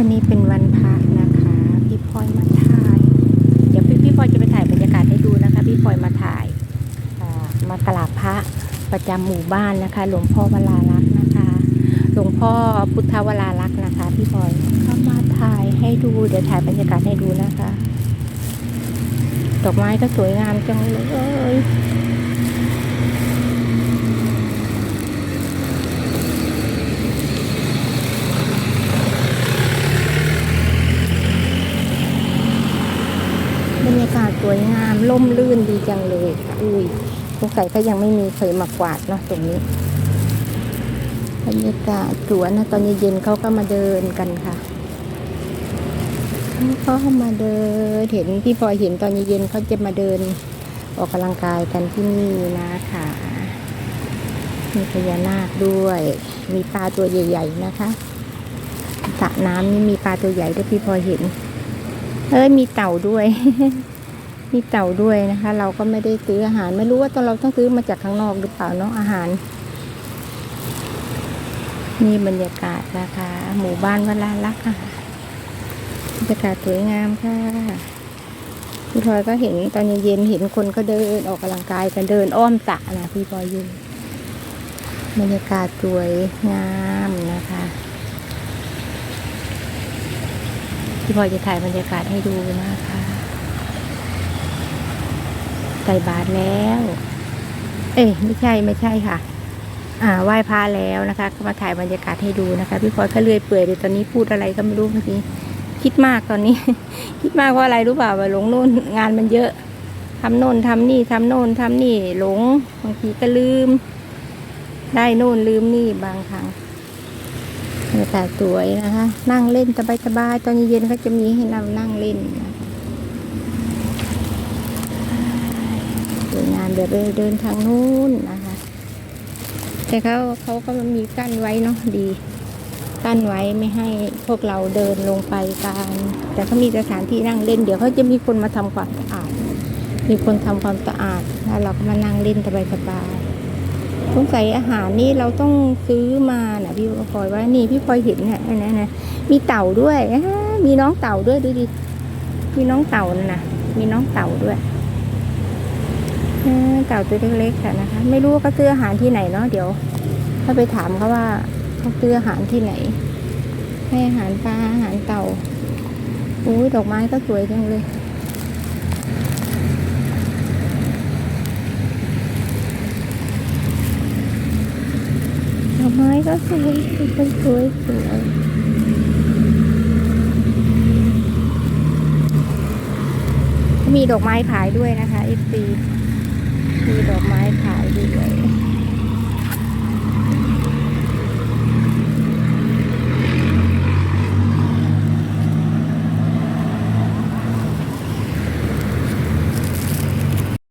วันนี้เป็นวันพระนะคะ พี่พลอยมาถ่าย เดี๋ยวพี่พี่พลอยจะไปถ่ายบรรยากาศให้ดูนะคะ พี่พลอยมาถ่ายมากราบพระประจำหมู่บ้านนะคะ หลวงพ่อวราลักษ์นะคะ หลวงพ่อพุทธวราลักษ์นะคะ พี่พลอยเข้ามาถ่ายให้ดู เดี๋ยวถ่ายบรรยากาศให้ดูนะคะ ดอกไม้ก็สวยงามจังเลย บรรยากาศส วยงามล่มลื่นดีจังเลยค่ะอุ้ยสงสัยก็ยังไม่มีเคยมากวาดเนาะตรงนี้บรรยากาศสวนนะตอนเย็นๆเขาก็มาเดินกันค่ะเขาก็มาเดินเห็นพี่พอเห็นตอนเย็นๆเขาจะมาเดินออกกำลังกายกันที่นี่นะคะมีพญานาคด้วย มีปลาตัวใหญ่ ๆ นะคะสระน้ำนี่มีปลาตัวใหญ่ด้วยพี่พอเห็น เอ้ยมีเต่าด้วย มีเต่าด้วยนะคะ เราก็ไม่ได้ซื้ออาหารไม่รู้ว่าตอนเราต้องซื้อมาจากข้างนอกหรือเปล่าเนาะอาหารนี่บรรยากาศนะคะ หมู่บ้านวลาลักค่ะบรรยากาศสวยงามค่ะพี่พลอยก็เห็นตอนเย็นๆเห็นคนก็เดินออกกำลังกายกันเดินอ้อมสระนะพี่พลอยยืนบรรยากาศสวยงามนะคะพี่พลอยจะถ่ายบรรยากาศให้ดูนะคะ ใส่บาตรแล้ว เอ้ยไม่ใช่ไม่ใช่ค่ะ อ่าไหว้พระแล้วนะคะก็มาถ่ายบรรยากาศให้ดูนะคะพี่พลอยก็เลื่อยเปื่อยเลยตอนนี้พูดอะไรก็ไม่รู้บางทีคิดมากตอนนี้ คิดมากว่าอะไรรู้เปล่าว่าหลงโน่นงานมันเยอะทำโน่นทำนี่ทำโน่นทำนี่หลงบางทีก็ลืม ได้โน่นลืมนี่บางครั้งบรรยากาศสวยนะคะ นั่งเล่นสบายๆตอนเย็นๆเขาจะมีให้เรานั่งเล่นนะคะ วยงามเดี๋ยวไปเดินทางนู้นนะคะ แต่เขาเขาก็มีกั้นไว้เนาะดี กั้นไว้ไม่ให้พวกเราเดินลงไปกันแต่เขามีสถานที่นั่งเล่น เดี๋ยวเขาจะมีคนมาทำความสะอาด มีคนทำความสะอาดแล้วเราก็มานั่งเล่นสบายๆสงสัยอาหารนี่เราต้องซื้อมานะพี่พลอยว่านี่พี่พลอยเห็นเนี่ยนนั้นะมีเต่าด้วยมีน้องเต่าด้วยดูดิมีน้องเต่านะนะมีน้องเต่าด้วย เต่าตัวเล็กๆค่ะนะคะ ไม่รู้ว่าเขาซื้ออาหารที่ไหนเนาะเดี๋ยว ถ้าไปถามเขาว่าเขาซื้ออาหารที่ไหน ให้อาหารปลาอาหารเต่าอุ้ยดอกไม้ก็สวยจังเลยดอกไม้ก็สวยสวยสวยสวยมีดอกไม้ขายด้วยนะคะ f อ มีดอกไม้ขายด้วย